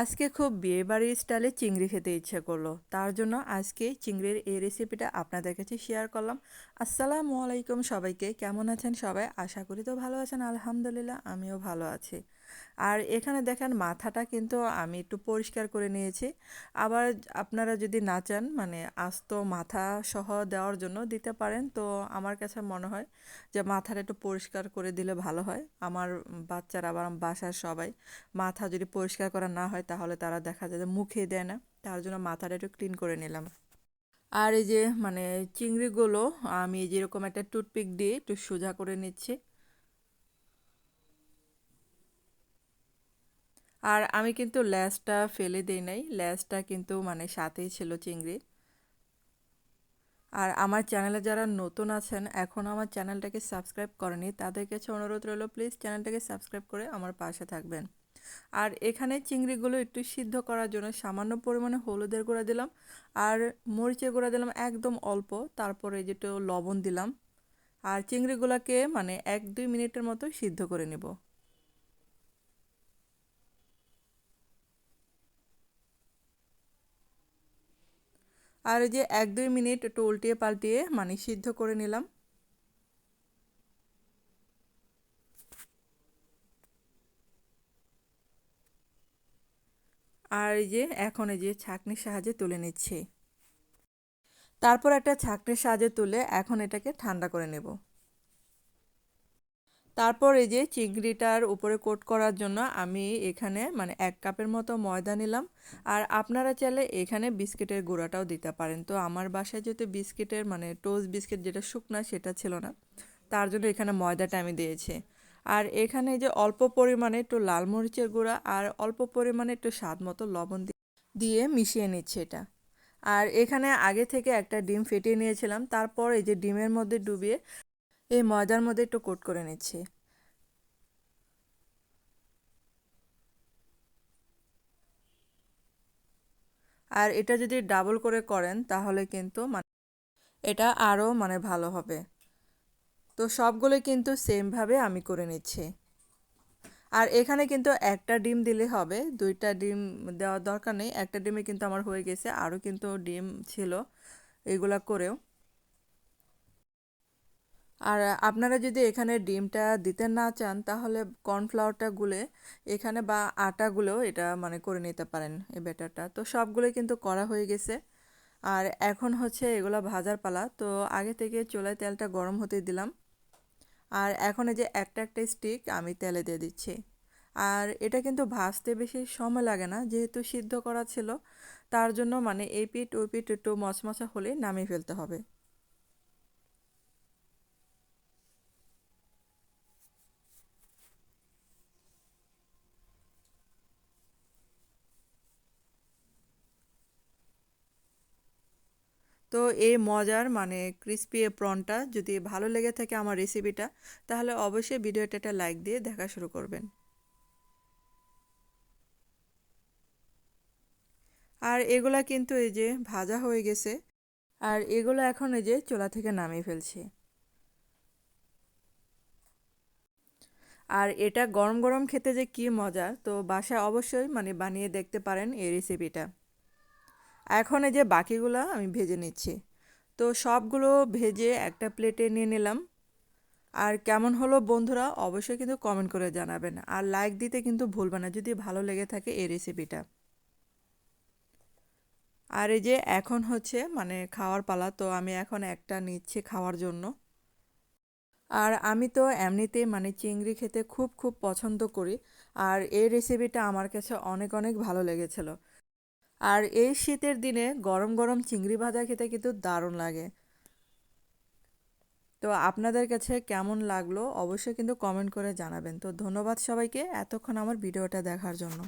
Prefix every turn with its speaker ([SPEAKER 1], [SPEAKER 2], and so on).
[SPEAKER 1] আজকে খুব বিয়েবাড়ির স্টাইলে চিংড়ি খেতে ইচ্ছে করল। তার জন্য আজকে চিংড়ির এই রেসিপিটা আপনাদের কাছে শেয়ার করলাম। আসসালামু আলাইকুম সবাইকে। কেমন আছেন সবাই? আশা করি তো ভালো আছেন। আলহামদুলিল্লাহ, আমিও ভালো আছি। আর এখানে দেখেন মাথাটা কিন্তু আমি একটু পরিষ্কার করে নিয়েছি। আবার আপনারা যদি না চান মানে আস্ত মাথা সহ দেওয়ার জন্য দিতে পারেন। তো আমার কাছে মনে হয় যে মাথাটা একটু পরিষ্কার করে দিলে ভালো হয়। আমার বাচ্চারা আবার বাসার সবাই মাথা যদি পরিষ্কার করা না হয়, তাহলে তারা দেখা যায় যে মুখে দেয় না। তার জন্য মাথাটা একটু ক্লিন করে নিলাম। আর এই যে মানে চিংড়িগুলো, আমি যেরকম একটা টুথপিক দিয়ে একটু সোজা করে নিচ্ছি। আর আমি কিন্তু ল্যাসটা ফেলে দিই নাই। ল্যাসটা কিন্তু মানে সাথেই ছিল চিংড়ি। আর আমার চ্যানেলে যারা নতুন আছেন, এখন আমার চ্যানেলটাকে সাবস্ক্রাইব করেনি, তাদের কাছে অনুরোধ রইল, প্লিজ চ্যানেলটাকে সাবস্ক্রাইব করে আমার পাশে থাকবেন। আর এখানে চিংড়িগুলো একটু সিদ্ধ করার জন্য সামান্য পরিমাণে হলুদের গুঁড়া দিলাম, আর মরিচের গুঁড়া দিলাম একদম অল্প, তারপরে যেটা লবণ দিলাম। আর চিংড়িগুলোকে মানে এক দুই মিনিটের মতো সিদ্ধ করে নেব। আর এই যে এক, দুই মিনিট একটু উল্টিয়ে পাল্টিয়ে মানে সিদ্ধ করে নিলাম। আর এই যে এখন এই যে ছাঁকনির সাহায্যে তুলে নিচ্ছি। তারপর একটা ছাঁকনির সাহায্যে তুলে এখন এটাকে ঠান্ডা করে নেব। তারপর এই যে চিংড়িটার উপরে কোট করার জন্য আমি এখানে মানে এক কাপের মতো ময়দা নিলাম। আর আপনারা চাইলে এখানে বিস্কিটের গুঁড়াটাও দিতে পারেন। তো আমার বাসায় যেহেতু বিস্কিটের মানে টোস্ট বিস্কিট যেটা শুকনা সেটা ছিল না, তার জন্য এখানে ময়দাটা আমি দিয়েছি। আর এখানে যে অল্প পরিমাণে একটু লাল মরিচের গুঁড়া আর অল্প পরিমাণে একটু স্বাদ মতো লবণ দিয়ে মিশিয়ে নিচ্ছে এটা। আর এখানে আগে থেকে একটা ডিম ফেটিয়ে নিয়েছিলাম। তারপর এই যে ডিমের মধ্যে ডুবিয়ে এই ময়দার মধ্যে একটু কোট করে নিচ্ছি। আর এটা যদি ডাবল করে করেন, তাহলে কিন্তু মানে এটা আরও মানে ভালো হবে। তো সবগুলো কিন্তু সেমভাবে আমি করে নিচ্ছি। আর এখানে কিন্তু একটা ডিম দিলে হবে, দুইটা ডিম দেওয়ার দরকার নেই। একটা ডিমে কিন্তু আমার হয়ে গেছে আরও কিন্তু ডিম ছিল, এগুলা করেও। আর আপনারা যদি এখানে ডিমটা দিতে না চান, তাহলে কর্নফ্লাওয়ারটা গুলে এখানে বা আটাগুলো এটা মানে করে নিতে পারেন এই ব্যাটারটা। তো সবগুলোই কিন্তু করা হয়ে গেছে। আর এখন হচ্ছে এগুলো ভাজার পালা। তো আগে থেকে চুলায় তেলটা গরম হতে দিলাম। আর এখন এই যে একটা একটা স্টিক আমি তেলে দিয়ে দিচ্ছি। আর এটা কিন্তু ভাজতে বেশি সময় লাগে না, যেহেতু সিদ্ধ করা ছিল। তার জন্য মানে এই পিঠ, ওই পিঠ একটু মচমচা হলে নামিয়ে ফেলতে হবে। তো এই মজার মানে ক্রিস্পি প্রনটা যদি ভালো লেগে থাকে আমার রেসিপিটা তাহলে অবশ্যই ভিডিওটা একটা লাইক দিয়ে দেখা শুরু করবেন। আর এগুলা কিন্তু এই যে ভাজা হয়ে গেছে, আর এগুলো এখন এই যে চোলা থেকে নামিয়ে ফেলছি। আর এটা গরম গরম খেতে যে কি মজা, তো বাসায় অবশ্যই মানে বানিয়ে দেখতে পারেন এই রেসিপিটা এখন এই যে বাকিগুলো আমি ভেজে নিচ্ছি। তো সবগুলো ভেজে একটা প্লেটে নিয়ে নিলাম। আর কেমন হলো বন্ধুরা অবশ্যই কিন্তু কমেন্ট করে জানাবেন। আর লাইক দিতে কিন্তু ভুলবে না যদি ভালো লেগে থাকে এই রেসিপিটা আর এই যে এখন হচ্ছে মানে খাওয়ার পালা, তো আমি এখন একটা নিচ্ছি খাওয়ার জন্য। আর আমি তো এমনিতে মানে চিংড়ি খেতে খুব খুব পছন্দ করি। আর এই রেসিপিটা আমার কাছে অনেক অনেক ভালো লেগেছিলো। আর এই শীতের দিনে গরম গরম চিংড়ি ভাজা খেতে কিন্তু দারুণ লাগে। তো আপনাদের কাছে কেমন লাগল অবশ্যই কিন্তু কমেন্ট করে জানাবেন। তো ধন্যবাদ সবাইকে এতক্ষণ আমার ভিডিওটা দেখার জন্য।